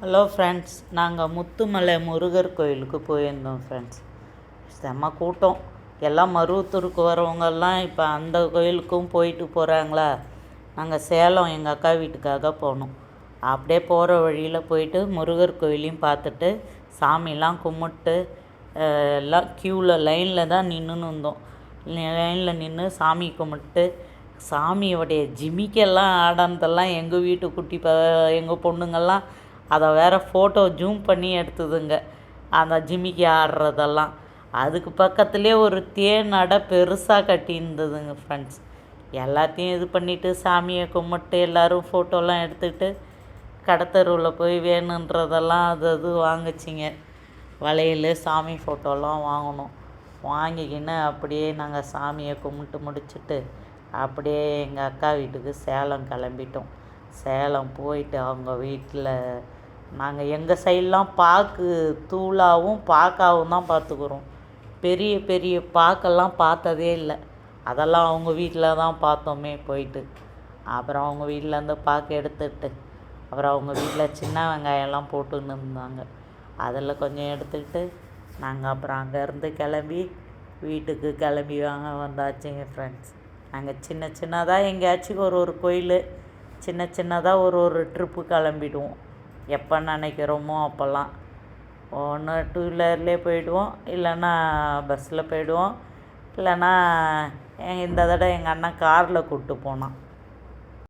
Hello friends நாங்கள் முத்துமலை முருகர் கோயிலுக்கு போயிருந்தோம் ஃப்ரெண்ட்ஸ் செம்ம கூட்டம். எல்லாம் மருவத்தூருக்கு வரவங்கெல்லாம் இப்போ அந்த கோயிலுக்கும் போயிட்டு போகிறாங்களா நாங்கள் சேலம் எங்கள் அக்கா வீட்டுக்காக போனோம். அப்படியே போகிற வழியில் போயிட்டு முருகர் கோயிலையும் பார்த்துட்டு சாமிலாம் கும்பிட்டு எல்லாம் க்யூவில் லைனில் தான் நின்றுன்னு இருந்தோம் லைனில் நின்று சாமி கும்பிட்டு சாமியோடைய ஜிமிக்கெல்லாம் ஆடானதெல்லாம் எங்கள் வீட்டு குட்டி ப எங்கள் பொண்ணுங்கள்லாம் அதை வேறு ஃபோட்டோ ஜூம் பண்ணி எடுத்ததுங்க. அந்த ஜிமிக்கி ஆடுறதெல்லாம். அதுக்கு பக்கத்துலேயே ஒரு தேன் பெருசாக கட்டியிருந்ததுங்க ஃப்ரெண்ட்ஸ் எல்லாத்தையும் இது பண்ணிவிட்டு சாமியை கும்பிட்டு எல்லோரும் ஃபோட்டோலாம் எடுத்துக்கிட்டு கடத்தருவில் போய் வேணுன்றதெல்லாம் அது அது வாங்குச்சிங்க. வளையல் சாமி ஃபோட்டோலாம் வாங்கினோம் வாங்கிக்கின்னு அப்படியே நாங்கள் சாமியை கும்பிட்டு முடிச்சுட்டு அப்படியே எங்கள் அக்கா வீட்டுக்கு சேலம் கிளம்பிட்டோம். சேலம் போயிட்டு அவங்க வீட்டில் நாங்கள் எங்கள் சைட்லாம் பாக்கு தூளாவும் பாக்காவும் தான் பார்த்துக்குறோம் பெரிய பெரிய பாக்கெல்லாம் பார்த்ததே இல்லை. அதெல்லாம் அவங்க வீட்டில் தான் பார்த்தோமே போயிட்டு. அப்புறம் அவங்க வீட்டிலேருந்து பாக்கு எடுத்துட்டு அப்புறம் அவங்க வீட்டில் சின்ன வெங்காயம்லாம் போட்டுன்னு இருந்தாங்க அதில் கொஞ்சம் எடுத்துக்கிட்டு நாங்கள் அப்புறம் அங்கேருந்து கிளம்பி வீட்டுக்கு கிளம்பி வாங்க வந்தாச்சுங்க ஃப்ரெண்ட்ஸ் நாங்கள் சின்ன சின்னதாக எங்கேயாச்சும் ஒரு ஒரு கோயில் சின்ன சின்னதாக ஒரு ஒரு ட்ரிப்பு கிளம்பிடுவோம். எப்போ நினைக்கிறோமோ அப்போல்லாம். ஒன்று டூ வீலர்லேயே போயிடுவோம் இல்லைன்னா பஸ்ஸில் போயிடுவோம் இல்லைன்னா இந்த தடவை எங்கள் அண்ணன் காரில் கூப்பிட்டு போனான்.